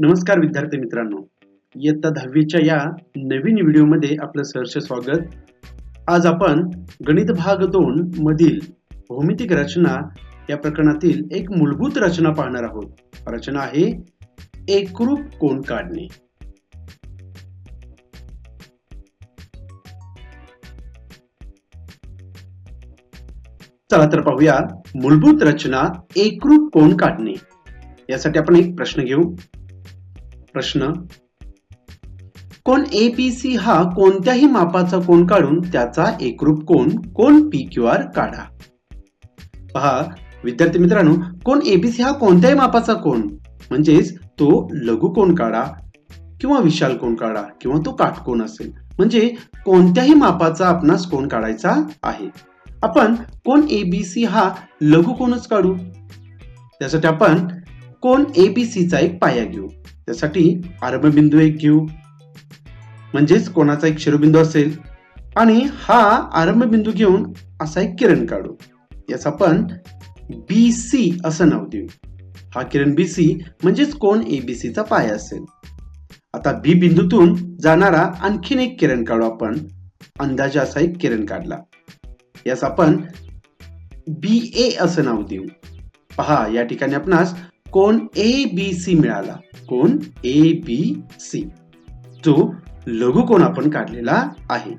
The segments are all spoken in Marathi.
नमस्कार विद्यार्थी मित्रांनो. इयत्ता दहावीच्या या नवीन व्हिडिओमध्ये आपलं सहर्ष स्वागत. आज आपण गणित भाग दोन मधील भौमितिक रचना या प्रकरणातील एक मूलभूत रचना पाहणार आहोत. रचना आहे एकरूप कोण काढणे. चला तर पाहूया मूलभूत रचना एकरूप कोण काढणे. यासाठी आपण एक प्रश्न घेऊ. प्रश्न. कोण एपीसी हा कोणत्याही मापाचा कोण काढून त्याचा एकरूप कोण कोण पी क्यू आर काढा. पहा विद्यार्थी मित्रांनो कोण एबीसी हा कोणत्याही मापाचा कोण म्हणजेच तो लघु कोण काढा किंवा विशाल कोण काढा किंवा तो काटकोण असेल. म्हणजे कोणत्याही मापाचा आपणास कोण काढायचा आहे. आपण कोण एबीसी हा लघु कोणच काढू? त्यासाठी आपण कोण एबीसीचा एक पाया घेऊ. त्यासाठी आरंभबिंदू एक घेऊ. म्हणजेच कोणाचा एक शिरोबिंदू असेल. आणि हा आरंभबिंदू घेऊन असा एक किरण काढू. याचा आपण बी सी असं नाव देऊ. हा किरण बी सी म्हणजेच कोण एबीसीचा पाया असेल. आता बी बिंदूतून जाणारा आणखीन एक किरण काढू आपण. अंदाजे असा एक किरण काढला. यास आपण बी ए असं नाव देऊ. पहा या ठिकाणी आपणास कोण ए बी सी मिळाला? कोण ए बी सी जो लघु कोण आपण काढलेला आहे.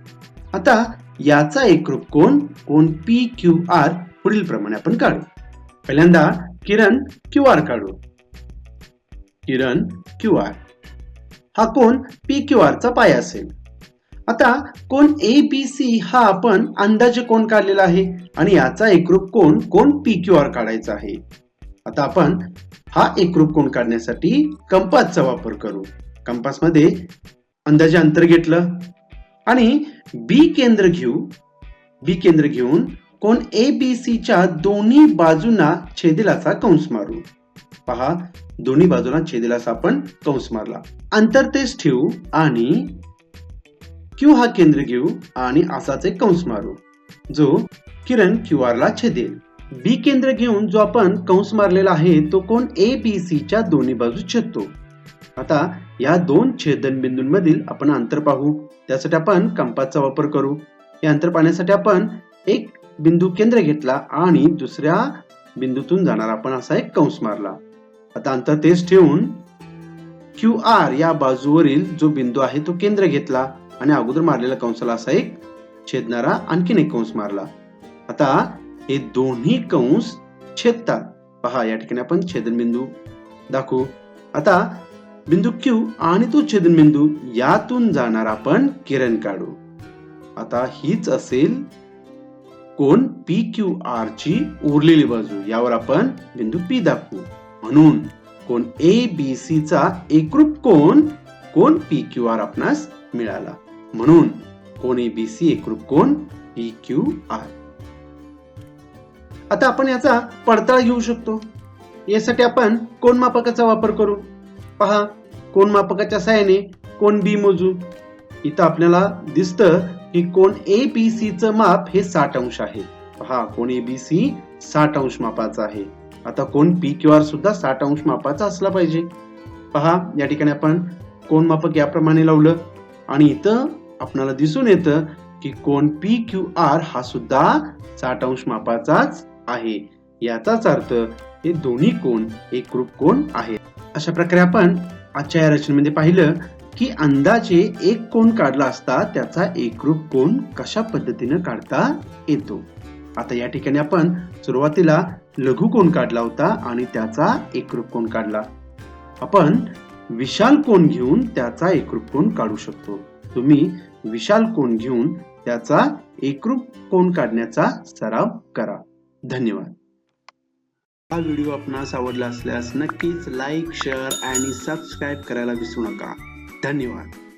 आता याचा एकरूप कोण? कोण पी क्यू आर पुढील प्रमाणे आपण काढू. पहिल्यांदा किरण क्यू आर काढू. किरण क्यू आर हा कोण पी क्यू आरचा पाय असेल. आता कोण ए बी सी हा आपण अंदाजे कोण काढलेला आहे? आणि याचा एकरूप कोण? कोण पी क्यू आर काढायचा आहे. आता आपण हा एकरूप कोण काढण्यासाठी? कंपासचा वापर करू. कंपासमध्ये अंदाजे अंतर घेतलं. आणि बी केंद्र घेऊ. बी केंद्र घेऊन कोण ए बी च्या दोन्ही बाजूंना छेदिलाचा कंस मारू. पहा दोन्ही बाजूला छेदिलाचा आपण कंस मारला. अंतर तेच ठेवू आणि क्यू हा केंद्र घेऊ आणि असाच एक कंस मारू. जो किरण क्यू आर ला छेदेल. बी केंद्र घेऊन जो आपण कंस मारलेला आहे तो कोण? ए बी सी च्या दोन्ही बाजू छेदतो. आता या दोन छेदन बिंदूंमधील आपण अंतर पाहू. त्यासाठी आपण कंपासचा वापर करू. हे अंतर पाहण्यासाठी आपण एक बिंदू केंद्र घेतला आणि दुसऱ्या बिंदूतून जाणार आपण असा एक कंस मारला. आता अंतर तेच ठेवून क्यू आर या बाजूवरील जो बिंदू आहे तो केंद्र घेतला आणि अगोदर मारलेल्या कंसाला असा एक छेदणारा आणखीन एक कंस मारला. आता हे दोन्ही कंस छेदतात. पहा या ठिकाणी आपण छेदनबिंदू दाखवू. आता बिंदू क्यू आणि तो छेदनबिंदू यातून जाणार आपण किरण काढू. आता हीच असेल कोण पी क्यू आर ची उरलेली बाजू. यावर आपण बिंदू पी दाखवू. म्हणून कोण ए बी सी चा एकरूप कोण कोण पी क्यू आर आपणास मिळाला. म्हणून कोण ए बी सी एकरूप कोण पी क्यू आर आता आपण याचा पडताळा घेऊ शकतो. यासाठी आपण कोण मापकाचा वापर करू? पहा कोण मापकाच्या सहाय्याने कोण बी मोजू. इथं आपल्याला दिसतं की कोण ए बी सी च माप हे साठ अंश आहे. पहा कोण ए बी सी साठ अंश मापाचा आहे. आता कोण पी क्यू आर सुद्धा साठ अंश मापाचा असला पाहिजे. पहा या ठिकाणी आपण कोण मापक याप्रमाणे लावलं आणि इथं आपल्याला दिसून येतं की कोण पी क्यू आर हा सुद्धा साठ अंश मापाचाच आहे. याचाच अर्थ हे दोन्ही कोण एकरूप कोण आहेत अशा प्रकारे आपण आजच्या या रचनेमध्ये पाहिलं की अंदाजे एक कोण काढला असता त्याचा एकरूप कोण कशा पद्धतीने काढता येतो? आता या ठिकाणी आपण सुरुवातीला लघु कोण काढला होता आणि त्याचा एकरूप कोण काढला. आपण विशाल कोण घेऊन त्याचा एकरूप कोण काढू शकतो? तुम्ही विशाल कोण घेऊन त्याचा एकरूप कोण काढण्याचा सराव करा. धन्यवाद. हा व्हिडिओ आपणास आवडला असल्यास नक्कीच लाईक शेअर आणि सबस्क्राईब करायला विसरू नका. धन्यवाद.